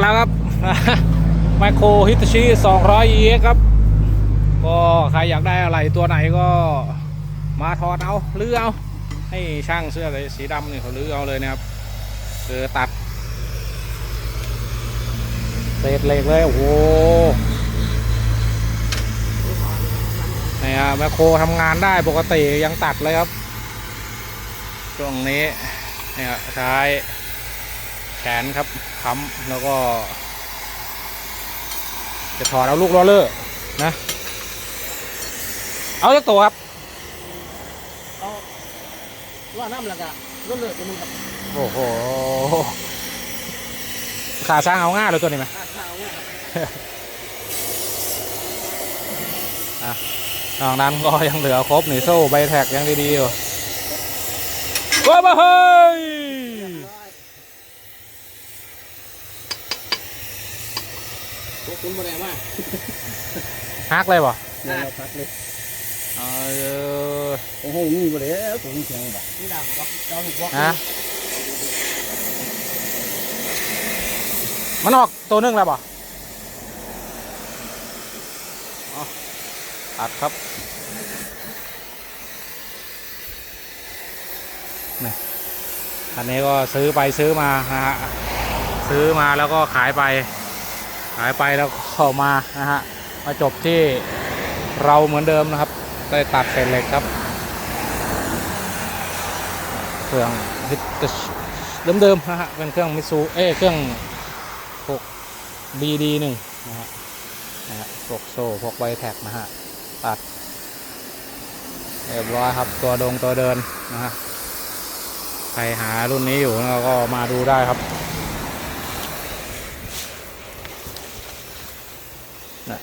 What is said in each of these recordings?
แล้วครับไมโครฮิตชิ200 EX ครับ ก็ใครอยากได้อะไรตัวไหนก็มาถอดเอาหรือเอาให้ช่างเสื้อสีดำนี่เขาลือเอาเลยนะครับคือตัดเศษเหล็กเลย โอ้โหนี่ฮะแมคโครทำงานได้ปกติยังตัดเลยครับ ช่วงนี้นี่ยใช้ แขนครับค้ำแล้วก็ จะถอดเอาลูกโรลเลอร์นะ เอาเล็กตัวครับ เอาว่าน้ำละกะรุ่นเลือดตัวนึงครับ โอ้โหขาสร้างเอาง่ายเลยตัวนี้ไหมข้าวข้าวเนี่ยครับนอกนั้นก็ยังเหลือครบนี่โซ่ใบแท็กยังดีๆอยู่ว้าวเฮ้ย พวก คุณบ่ได้มาฮักเลยบ่น่าพักเลยเออโอ้โหมีบ่ได้ผมเสียงบ่นี่ดังบ่เจ้าหนูบอกฮะมันออกตัวหนึงแล้วบ่อ๋อตัดครับนี่อันนี้ก็ซื้อไปซื้อมานะฮะซื้อมาแล้วก็ขายไป ขายไปแล้วเข้ามานะฮะมาจบที่เราเหมือนเดิมนะครับ ได้ตัดเศษเหล็กครับเครื่องฮิตเดิมๆนะฮะเป็นเครื่องมิซูเอ้เครื่องพวก BD หนึ่งนะฮะนะฮะพวกโซ่พวกไวแท็กนะฮะตัดเรียบร้อยครับตัวดงตัวเดินนะฮะใครหารุ่นนี้อยู่ก็มาดูได้ครับนะ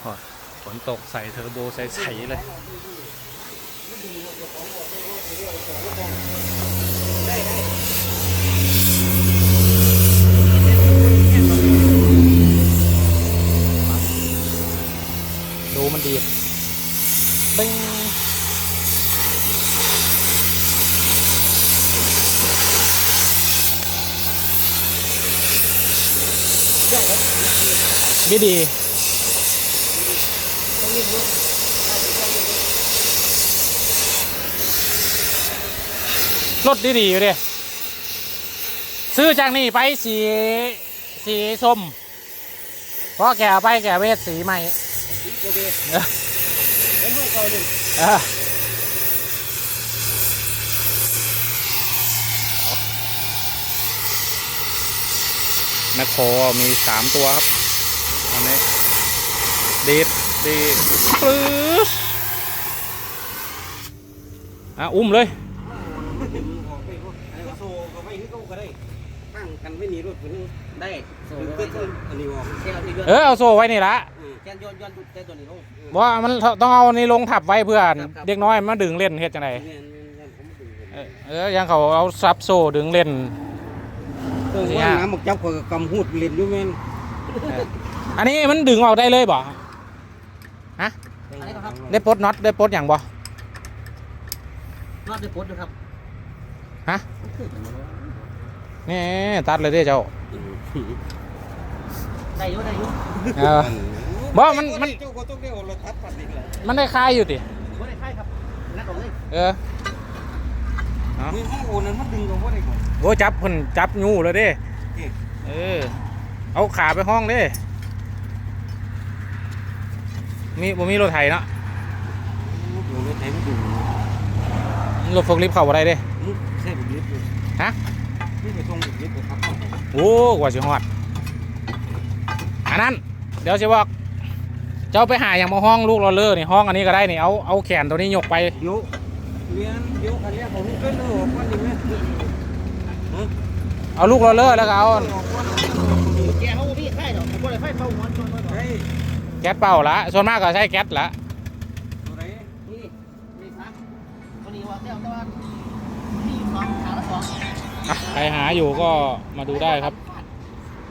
โอ้ย ฝนตกใส่เทอร์โบใสๆเลยดูมันดีดเบ้งดีดี รถดีดีอยู่ดิซื้อจากนี่ไปสีสีส้มเพราะแกเอาไปแกเวทสีใหม่โอเคเออผมให้เขาหนึ่งเออแมคโคมีสามตัวครับ อันนี้ดีด สี่ปลื้ออะอุ้มเลยเออเอาโซ่ไว้นี่ละว่ามันต้องเอานี่ลงถับไว้เพื่อนเด็กน้อยมันดึงเล่นเหตุจังไดเออยังเขาเอาซับโซ่ดึงเล่นตัวน้ำหมกจับกับกำหูดเล่นด้วยแม่นอันนี้มันดึงออกได้เลยบ่ อันนี้ครับ ได้ปลดน็อตได้ปลดอย่างบ่รอดได้ปลดนะครับฮะนี่ตัดเลยเด้เจ้าได้อยู่ได้อยู่เออบ่มันมันเจ้าก็ต้องได้โอรทัศน์ปัดอีกแล้วมันได้คายอยู่ติไม่ได้ใช่ครับนัดออกเลยเออมีห้องโอนั้นมันดึงออกว่าได้ก่อนโอ้จับเพิ่นจับงูเลยเด้เอ๊ะเออเอาขาไปห้องเด้ มีบ่มีรถไถเนาะดูรถไถมันดูรถโฟล์คลิฟต์เข้าบ่ได้เด้มึงใช่บุญยึดเลยฮะนี่ไปส่งบุญยึดเลยครับโอ้กว่าสิฮอดอันนั้น เดี๋ยวสิบอกเจ้าไปหาอย่างมาห้องลูกเราเลอนี่ห้องอันนี้ก็ได้นี่เอาเอาแขนตัวนี้ยกไปเดี๋ยวเรียนเดี๋ยวคันนี้ของลูกเป็นออกก่อนดีไหมเอาลูกเราเลอแล้วก็เอาออกก่อนแกเขาพี่ใช่หรอกผมก็เลยไฟเข้าหัวชนมาเฮ้ย แก๊สเป่าละส่วนมากก็ใช้แก๊สละตัวไหนนี่มีครับตัวนี้ว่าเดี๋ยวแต่ว่ามีสองขาละสองใครหาอยู่ก็มาดูได้ครับ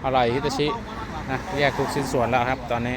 อะไรฮิตาชินะแยกทุกชิ้นส่วนแล้วครับตอนนี้